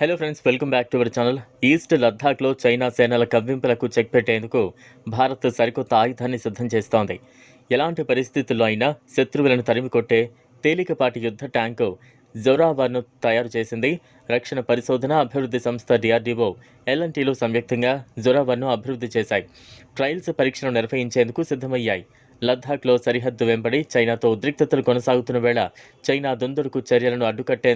Hello friends welcome back to our channel east లద్దాఖ్లో China సేనల కవ్వింపులకు check పెట్టేందుకు భారత్ సరికొత్త ఆయుధాన్ని సిద్ధం చేస్తోంది. ఎలాంటి పరిస్థితుల్లో అయినా శత్రువులను తరిమికొట్టే తేలికపాటి యుద్ధ ట్యాంకు జొరావర్ను తయారు చేసింది. రక్షణ పరిశోధన అభివృద్ధి సంస్థ డిఆర్డీఓ ఎల్ఎన్టీలు సంయుక్తంగా జొరావర్ను అభివృద్ధి చేశాయి. ట్రయల్స్ పరీక్షను నిర్వహించేందుకు సిద్ధమయ్యాయి. లద్దాఖ్లో సరిహద్దు వెంబడి చైనాతో ఉద్రిక్తతలు కొనసాగుతున్న వేళ చైనా దుందుడుకు చర్యలను అడ్డుకట్టే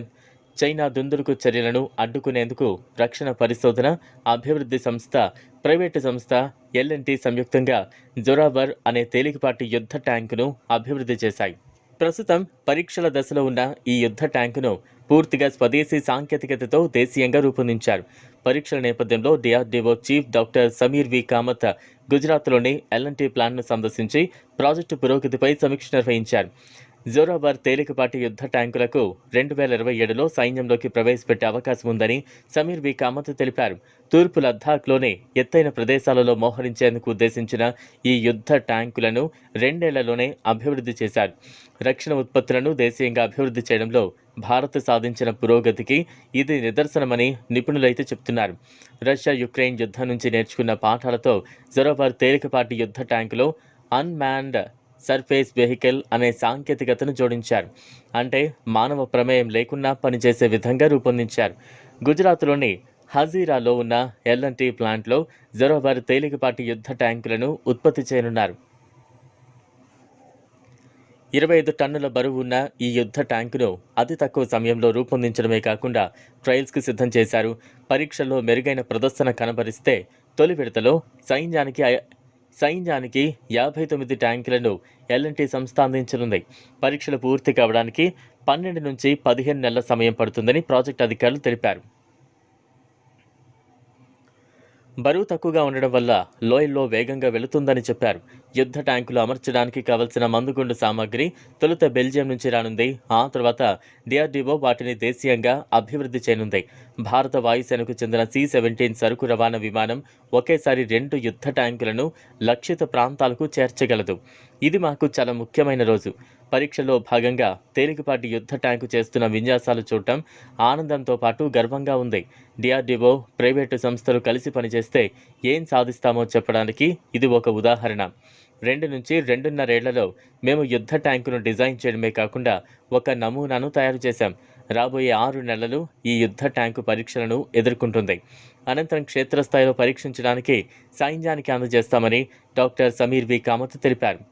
చైనా దుందుడుకు చర్యలను అడ్డుకునేందుకు రక్షణ పరిశోధన అభివృద్ధి సంస్థ ప్రైవేటు సంస్థ ఎల్ఎన్టీ సంయుక్తంగా జొరాబర్ అనే తేలికపాటి యుద్ధ ట్యాంకును అభివృద్ధి చేశాయి. ప్రస్తుతం పరీక్షల దశలో ఉన్న ఈ యుద్ధ ట్యాంకును పూర్తిగా స్వదేశీ సాంకేతికతతో దేశీయంగా రూపొందించారు. పరీక్షల నేపథ్యంలో DRDO chief doctor Sameer V. Kamath గుజరాత్లోని ఎల్ఎన్టీ ప్లాంట్ను సందర్శించి ప్రాజెక్టు పురోగతిపై సమీక్ష నిర్వహించారు. జోరాబార్ తేలికపాటి యుద్ధ ట్యాంకులకు రెండు వేల ఇరవై ఏడులో సైన్యంలోకి ప్రవేశపెట్టే అవకాశం ఉందని సమీర్ వి. కామత్ తెలిపారు. తూర్పు లద్దాఖ్లోని ఎత్తైన ప్రదేశాలలో మోహరించేందుకు ఉద్దేశించిన ఈ యుద్ధ ట్యాంకులను రెండేళ్ళలోనే అభివృద్ధి చేశారు. రక్షణ ఉత్పత్తులను దేశీయంగా అభివృద్ధి చేయడంలో భారత్ సాధించిన పురోగతికి ఇది నిదర్శనమని నిపుణులైతే చెప్తున్నారు రష్యా యుక్రెయిన్ యుద్ధం నుంచి నేర్చుకున్న పాఠాలతో జొరాబార్ తేలికపాటి యుద్ధ ట్యాంకులో అన్మాన్డ్ సర్ఫేస్ వెహికల్ అనే సాంకేతికతను జోడించారు. అంటే మానవ ప్రమేయం లేకుండా పనిచేసే విధంగా రూపొందించారు. గుజరాత్లోని హజీరాలో ఉన్న ఎల్ఎన్టీ ప్లాంట్లో జరోబర్ తేలికపాటి యుద్ధ ట్యాంకులను ఉత్పత్తి చేయనున్నారు. ఇరవై ఐదు టన్నుల బరువు ఉన్న ఈ యుద్ధ ట్యాంకును అతి తక్కువ సమయంలో రూపొందించడమే కాకుండా ట్రయల్స్కి సిద్ధం చేశారు. పరీక్షల్లో మెరుగైన ప్రదర్శన కనబరిస్తే తొలి విడతలో సైన్యానికి సైన్యానికి యాభై తొమ్మిది ట్యాంకులను ఎల్ఎన్టీ సంస్థ అందించనుంది. పరీక్షలు పూర్తి కావడానికి పన్నెండు నుంచి పదిహేను నెలల సమయం పడుతుందని ప్రాజెక్ట్ అధికారులు తెలిపారు. బరువు తక్కువగా ఉండడం వల్ల లోయల్లో వేగంగా వెళుతుందని చెప్పారు. యుద్ధ ట్యాంకులు అమర్చడానికి కావలసిన మందుగుండు సామాగ్రి తొలుత బెల్జియం నుంచి రానుంది. ఆ తర్వాత డిఆర్డీఓ వాటిని దేశీయంగా అభివృద్ధి చేయనుంది. భారత వాయుసేనకు చెందిన సి సెవెంటీన్ సరుకు రవాణా విమానం ఒకేసారి రెండు యుద్ధ ట్యాంకులను లక్షిత ప్రాంతాలకు చేర్చగలదు. ఇది మాకు చాలా ముఖ్యమైన రోజు. పరీక్షలో భాగంగా తేలికపాటి యుద్ధ ట్యాంకు చేస్తున్న విన్యాసాలు చూడటం ఆనందంతో పాటు గర్వంగా ఉంది. డిఆర్డీఓ ప్రైవేటు సంస్థలు కలిసి పనిచేస్తే ఏం సాధిస్తామో చెప్పడానికి ఇది ఒక ఉదాహరణ. రెండు నుంచి రెండున్నరేళ్ళలో మేము యుద్ధ ట్యాంకును డిజైన్ చేయడమే కాకుండా ఒక నమూనాను తయారు చేశాం. రాబోయే ఆరు నెలలు ఈ యుద్ధ ట్యాంకు పరీక్షలను ఎదుర్కొంటుంది. అనంతరం క్షేత్రస్థాయిలో పరీక్షించడానికి సైన్యానికి అందజేస్తామని డాక్టర్ సమీర్ వి. కామత్ తెలిపారు.